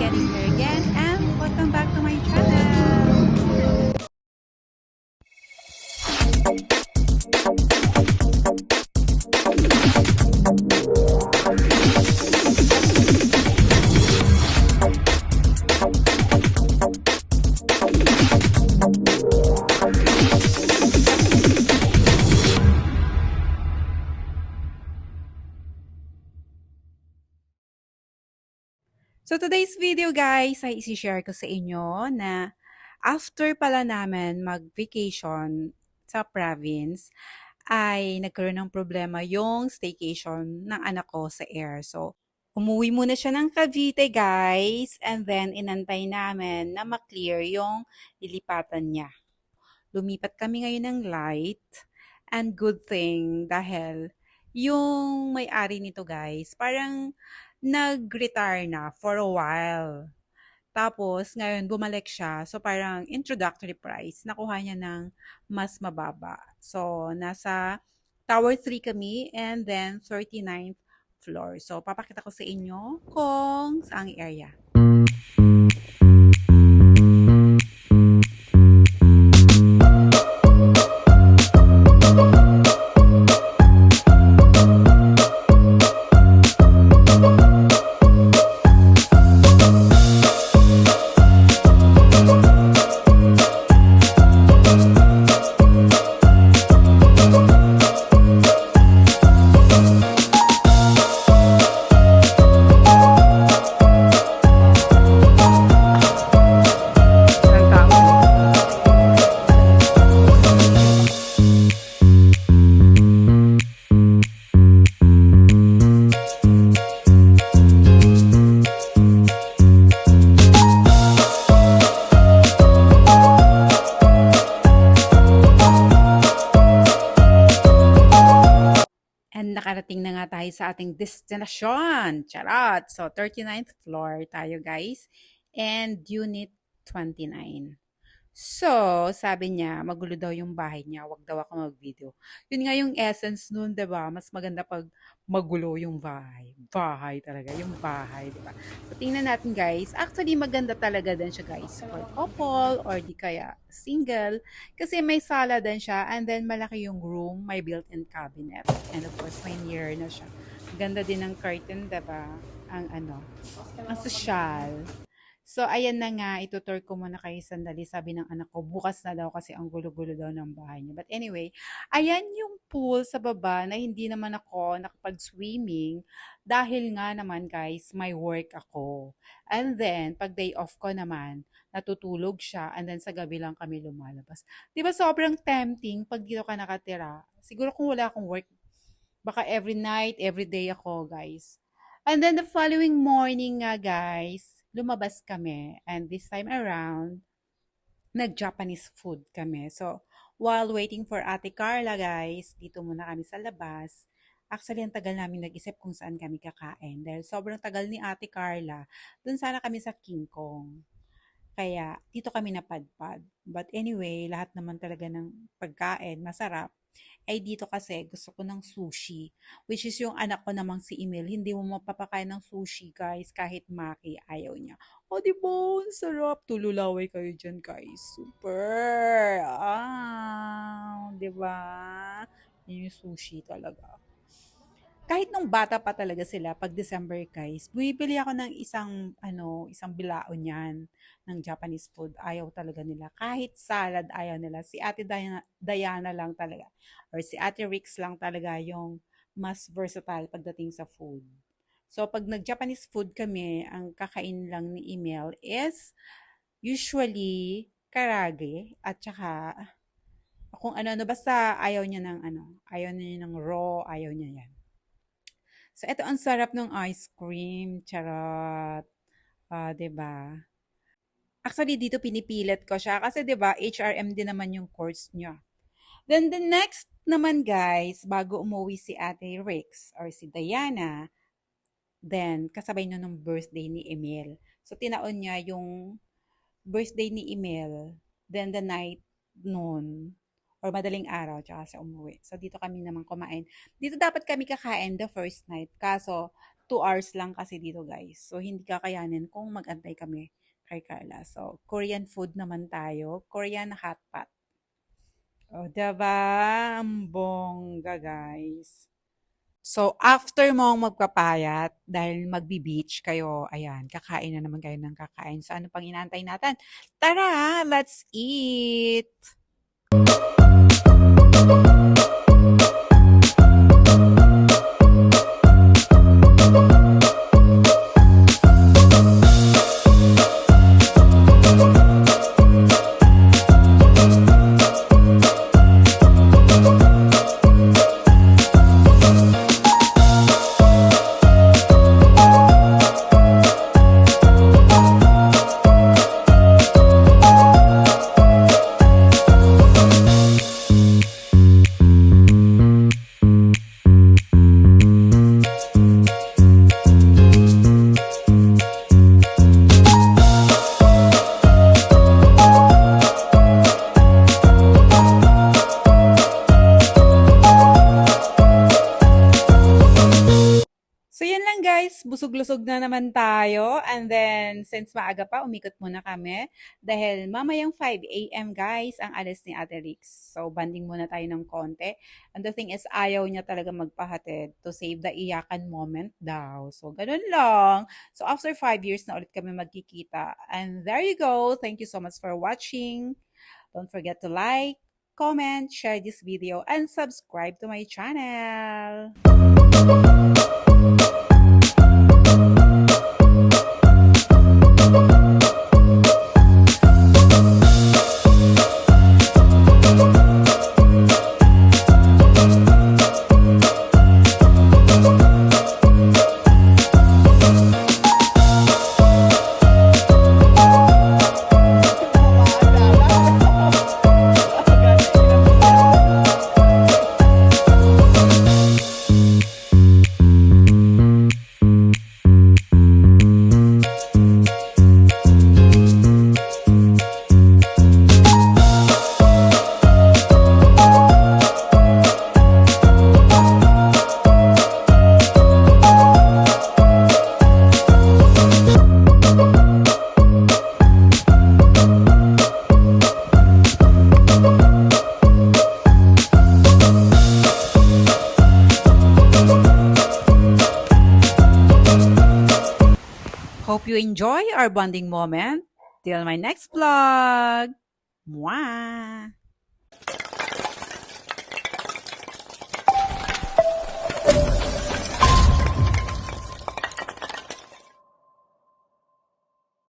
Kenny here again and welcome back to my channel. So today's video guys ay isi-share ko sa inyo na after pala namin mag-vacation sa province ay nagkaroon ng problema yung staycation ng anak ko sa air. So umuwi muna siya ng Cavite guys and then inantay namin na maklear yung lilipatan niya. Lumipat kami ngayon ng light and good thing dahil yung may-ari nito guys parang nag-retire na for a while. Tapos, ngayon, bumalik siya. So, parang introductory price. Nakuha niya ng mas mababa. So, nasa Tower 3 kami and then 39th floor. So, papakita ko sa inyo kung saang area. Tayo sa ating destination. Charot! So, 39th floor tayo guys. And unit 29. So, sabi niya, magulo daw yung bahay niya. Wag daw ako mag-video. Yun nga yung essence nun, 'di ba? Mas maganda pag magulo yung bahay. Bahay talaga, yung bahay, 'di ba? So, tingnan natin guys. Actually, maganda talaga din siya guys. For couple or di kaya single. Kasi may sala din siya and then malaki yung room, may built-in cabinet. And of course, may mirror na siya. Ganda din ng curtain, 'di ba? Ang ano, ang social. So, ayan na nga, itutur ko muna kayo sandali. Sabi ng anak ko, bukas na daw kasi ang gulo-gulo daw ng bahay niya. But anyway, ayan yung pool sa baba na hindi naman ako nakapag-swimming dahil nga naman guys, may work ako. And then, pag day off ko naman, natutulog siya and then sa gabi lang kami lumalabas. Di ba sobrang tempting pag dito ka nakatira? Siguro kung wala akong work, baka every night, every day ako guys. And then the following morning nga guys, lumabas kami. And this time around, nag-Japanese food kami. So, while waiting for Ate Carla guys, dito muna kami sa labas. Actually, ang tagal namin nag-isip kung saan kami kakain. Dahil sobrang tagal ni Ate Carla, dun sana kami sa King Kong. Kaya, dito kami napadpad. But anyway, lahat naman talaga ng pagkain, masarap. Ay dito kasi gusto ko ng sushi. Which is yung anak ko namang si Emil. Hindi mo mapapakain ng sushi, guys. Kahit maki, ayaw niya. O, di ba? Sarap. Tululaway kayo dyan, guys. Super. Ah, di ba? Yun yung sushi talaga kahit nung bata pa talaga sila, pag December guys, bumibili ako ng isang, ano, isang bilao niyan ng Japanese food. Ayaw talaga nila. Kahit salad, ayaw nila. Si Ate Diana, Diana lang talaga. Or si Ate Rix lang talaga yung mas versatile pagdating sa food. So, pag nag-Japanese food kami, ang kakain lang ni Emil is usually karage at saka kung ano-ano, basta ayaw niya ng ano, ayaw niya ng raw, ayaw niya yan. So, ito ang sarap ng ice cream. Charot. Ah, 'di ba? Actually, dito pinipilit ko siya kasi 'di ba, HRM din naman yung course niya. Then the next naman guys, bago umuwi si Ate Rix or si Diana, then kasabay na nung birthday ni Emil. So tinaon niya yung birthday ni Emil, then the night noon, or madaling araw, tsaka siya umuwi. So, dito kami naman kumain. Dito dapat kami kakain the first night. Kaso, 2 hours lang kasi dito guys. So, hindi kakayanin kung mag-antay kami kay Carla. So, Korean food naman tayo. Korean hot pot. O, diba? Ang bongga, guys. So, after mong magpapayat, dahil magbi-beach kayo, ayan, kakain na naman kayo ng kakain. So, ano pang inaantay natin? Tara, let's eat! So, Busog-lusog na naman tayo. And then, since maaga pa, umikot muna kami. Dahil mamayang 5 a.m. guys, ang alis ni Ate Rix. So, banding muna tayo ng konti. And the thing is, ayaw niya talaga magpahatid to save the iyakan moment daw. So, ganun lang. So, after 5 years na ulit kami magkikita. And there you go. Thank you so much for watching. Don't forget to like, comment, share this video, and subscribe to my channel. Enjoy our bonding moment. Till my next vlog. Mwah!